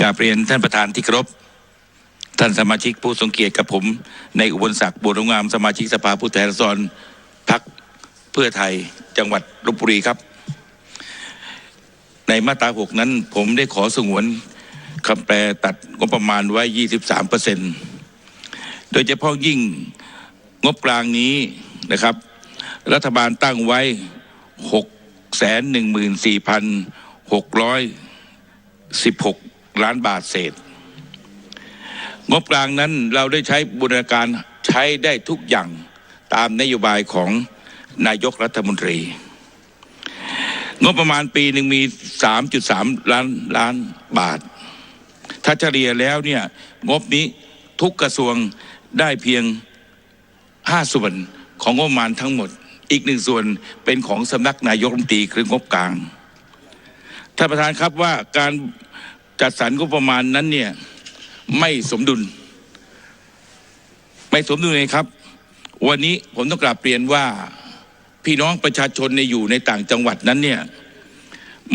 กราบเรียนท่านประธานที่เคารพท่านสมาชิกผู้ทรงเกียรติกับผม ในอุบลศักดิ์บัวงามสมาชิกสภาผู้แทนราษฎรพักเพื่อไทยจังหวัดลบบุรีครับ ในมาตราหกนั้น ผมได้ขอสงวนคำแปลตัดงบประมาณไว้ 23เปอร์เซ็นต์โดยเฉพาะยิ่งงบกลางนี้นะครับ รัฐบาลตั้งไว้6แสน1 4 6 16 ล้านบาทเศษ งบกลางนั้นเราได้ใช้บูรณาการใช้ได้ทุกอย่างตามนโยบายของนายกรัฐมนตรี งบประมาณปีหนึ่งมี 3.3 ล้านล้านบาท ถ้าเฉลี่ยแล้วเนี่ยงบนี้ทุกกระทรวงได้เพียง 5 ส่วนของงบประมาณทั้งหมด อีกหนึ่งส่วนเป็นของสำนักนายกรัฐมนตรีคืองบกลางท่านประธานครับว่าการ จัดสรรงบประมาณนั้นเนี่ยไม่สมดุล ไม่สมดุลเลยครับ วันนี้ผมต้องกราบเรียนว่าพี่น้องประชาชนในอยู่ในต่างจังหวัดนั้นเนี่ย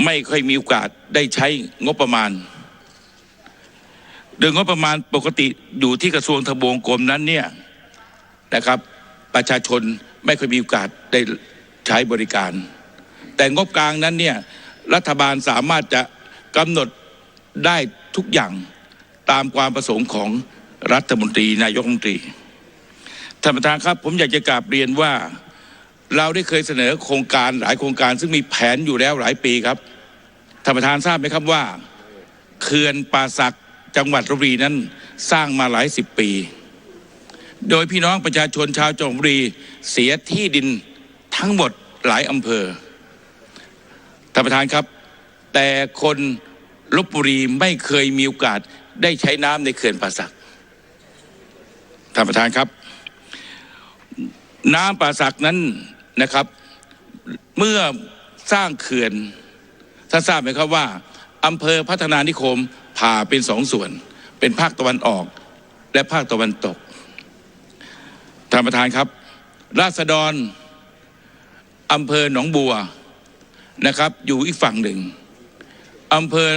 ไม่ค่อยมีโอกาสได้ใช้งบประมาณ โดยงบประมาณปกติอยู่ที่กระทรวงทบวงกรมนั้นเนี่ยนะครับ ประชาชนไม่ค่อยมีโอกาสได้ใช้บริการ แต่งบกลางนั้นเนี่ยรัฐบาลสามารถจะกำหนด ได้ทุกอย่างตามความประสงค์ของรัฐมนตรีนายกรัฐมนตรีท่านประธานครับผมอยากจะกราบเรียนว่าเราได้เคยเสนอโครงการหลายโครงการ ซึ่งมีแผนอยู่แล้วหลายปีครับท่านประธานทราบไหมครับว่าเขื่อนป่าสักจังหวัดลบบุรีนั้นสร้างมาหลายสิบปี โดยพี่น้องประชาชนชาวจังหวัดลบบุรีเสียที่ดินทั้งหมดหลายอำเภอท่านประธานครับ แต่คน ลบบุรีไม่เคยมีโอกาสได้ใช้น้ำในเขื่อนป่าสักท่านประธานครับ น้ำป่าสักนั้นนะครับ เมื่อสร้างเขื่อนท่านทราบไหมครับว่าอำเภอพัฒนานิคมผ่าเป็นสองส่วน เป็นภาคตะวันออก และภาคตะวันตกท่านประธานครับ ราษฎรอำเภอหนองบัวนะครับ อยู่อีกฝั่งหนึ่งอำเภอ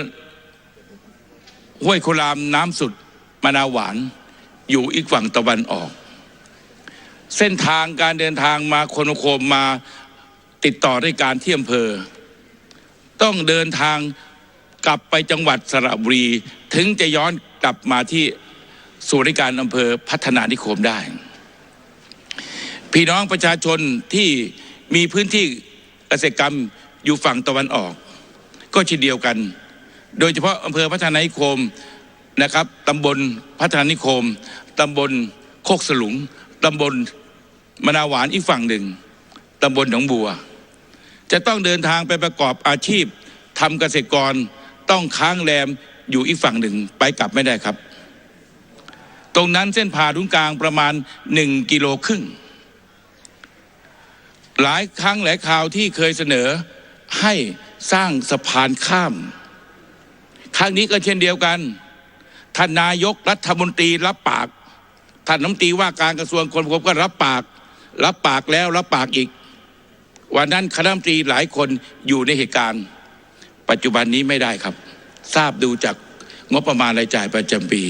ห้วยโครามน้ำสุดมะนาวหวานอยู่อีกฝั่งตะวันออก เส้นทางการเดินทางมาคนโคมมาติดต่อด้วยการที่อำเภอ ต้องเดินทางกลับไปจังหวัดสระบุรี ถึงจะย้อนกลับมาที่ส่วนราชการอำเภอพัฒนานิคมได้ พี่น้องประชาชนที่มีพื้นที่เกษตรกรรมอยู่ฝั่งตะวันออก ก็เช่นเดียวกัน โดยเฉพาะอำเภอพัฒนานิคมนะครับตำบลพัฒนานิคมตำบลโคกสลุงตำบลมนาวหวานอีกฝั่งหนึ่งตำบลหนองบัว จะต้องเดินทางไปประกอบอาชีพทำเกษตรกรต้องค้างแรมอยู่อีกฝั่งหนึ่งไปกลับไม่ได้ครับ ตรงนั้นเส้นผ่าศูนกลางประมาณหนึ่งกิโลครึ่ง หลายครั้งหลายคราวที่เคยเสนอให้สร้างสะพานข้าม ครั้งนี้ก็เช่นเดียวกันท่านนายกรัฐมนตรีรับปากท่านน้ำตีว่าการกระทรวงคนผมก็รับปาก รับปากแล้วรับปากอีก วันนั้นคณะมนตรีหลายคนอยู่ในเหตุการณ์ ปัจจุบันนี้ไม่ได้ครับ ทราบดูจากงบประมาณรายจ่ายประจำปี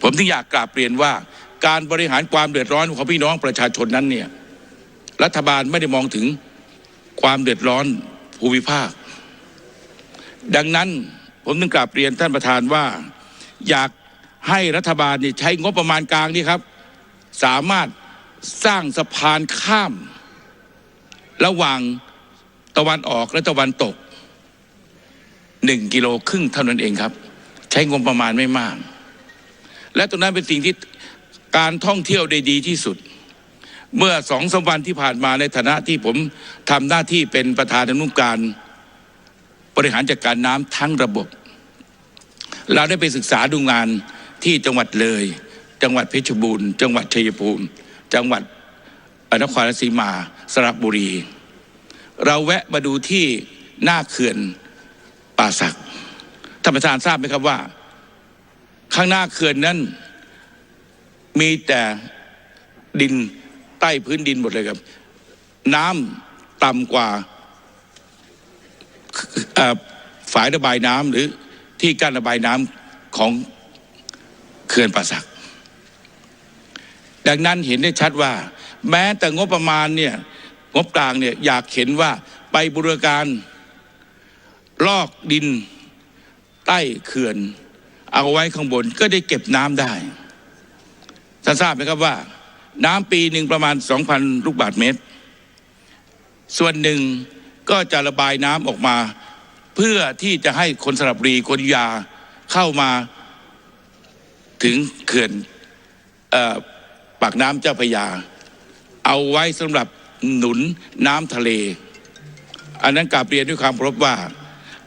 ผมถึงอยากกราบเรียนว่า การบริหารความเดือดร้อนของพี่น้องประชาชนนั้นเนี่ยรัฐบาลไม่ได้มองถึงความเดือดร้อนภูมิภาค ดังนั้น ผมถึงกราบเรียนท่านประธานว่า อยากให้รัฐบาลนี่ใช้งบประมาณกลางนี่ครับ สามารถสร้างสะพานข้าม ระหว่างตะวันออกและตะวันตกหนึ่งกิโลครึ่งเท่านั้นเองครับ ใช้งบประมาณไม่มาก และตรงนั้นเป็นสิ่งที่การท่องเที่ยวได้ดีที่สุด เมื่อสองสามวันที่ผ่านมาในฐานะที่ผมทำหน้าที่เป็นประธานอนุการ บริหารจัดการน้ำทั้งระบบ เราได้ไปศึกษาดูงานที่จังหวัดเลย จังหวัดเพชรบูรณ์ จังหวัดชัยภูมิ จังหวัดนครราชสีมา สระบุรี เราแวะมาดูที่หน้าเขื่อนป่าสักท่านประธานทราบไหมครับว่า ข้างหน้าเขื่อนนั้นมีแต่ดินใต้พื้นดินหมดเลยครับ น้ำต่ำกว่า ฝายระบายน้ำหรือที่กั้นระบายน้ของเขื่อนป่าสัก ดังนั้นเห็นได้ชัดว่า แม้แต่งบประมาณเนี่ยงบกลางเนี่ยอยากเห็นว่าไปบูรการลอกดินใต้เขื่อน เอาไว้ข้างบนก็ได้เก็บน้ำได้ท่านทราบไหมครับว่า น้ำปีหนึ่งประมาณ 2,000 ลูกบาทเมตร ส่วนหนึ่งก็จะระบายน้ำออกมา เพื่อที่จะให้คนสระบุรีคนยาเข้ามาถึงเขื่อนอปากน้ำเจ้าพยา เอาไว้สำหรับหนุนน้ำทะเล อันนั้นกาบเรียนด้วยความเคารพว่า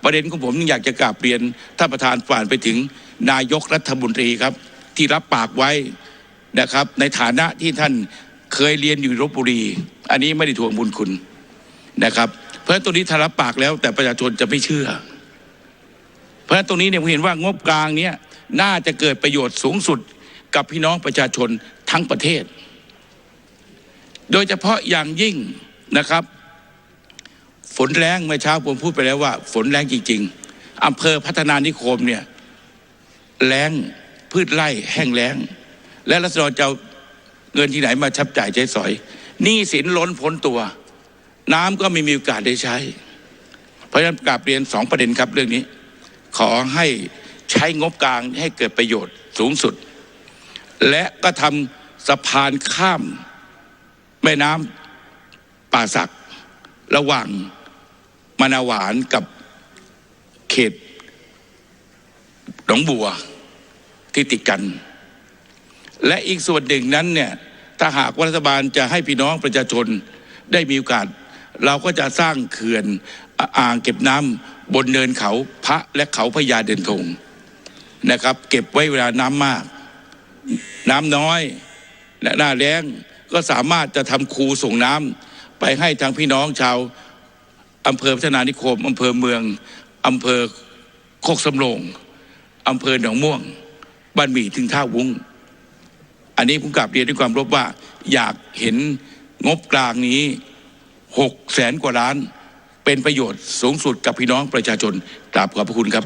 ประเด็นของผมอยากจะกาบเรียนท่านประธานฝ่านไปถึงนายกรัฐมนตรีครับ ที่รับปากไว้นะครับ ในฐานะที่ท่านเคยเรียนอยู่ลบบุรี อันนี้ไม่ได้ทวงบุญคุณนะครับ เพราะฉะนั้นตรงนี้ถ้ารับปากแล้ว แต่ประชาชนจะไม่เชื่อ เพราะฉะนั้นตรงนี้เนี่ยผมเห็นว่างบกลางเนี่ยน่าจะเกิดประโยชน์สูงสุดกับพี่น้องประชาชนทั้งประเทศ โดยเฉพาะอย่างยิ่งนะครับ ฝนแรงเมื่อเช้าผมพูดไปแล้วว่า ฝนแรงจริง ๆอำเภอพัฒนานิคมเนี่ยแรงพืชไร่แห้งแล้ง และรัศดรจะเอาเงินที่ไหนมาชับจ่ายใช้สอยหนี้สินล้นพ้นตัว น้ำก็ไม่มีโอกาสได้ใช้ เพราะฉะนั้นกราบเรียนสองประเด็นครับเรื่องนี้ ขอให้ใช้งบกลางให้เกิดประโยชน์สูงสุด และก็ทำสะพานข้ามแม่น้ำป่าสัก ระหว่างมนาวหวานกับเขตหนองบัวที่ติดกัน และอีกส่วนหนึ่งนั้นเนี่ยถ้าหากรัฐบาลจะให้พี่น้องประชาชนได้มีโอกาส เราก็จะสร้างเขื่อนอ่างเก็บน้ำบนเนินเขาพระและเขาพญาเด่นธงนะครับ เก็บไว้เวลาน้ำมาก น้ำน้อยและหน้าแล้งก็สามารถจะทำคูส่งน้ำไปให้ทางพี่น้องชาวอำเภอพัฒนานิคมอำเภอเมืองอำเภอโคกสำโรงอำเภอหนองม่วง บ้านหมี่ถึงท่าวุ้งอันนี้ผมกลับเรียนด้วยความรบว่าอยากเห็นงบกลางนี้ หกแสนกว่าล้าน เป็นประโยชน์สูงสุดกับพี่น้องประชาชนกราบขอบพระคุณครับ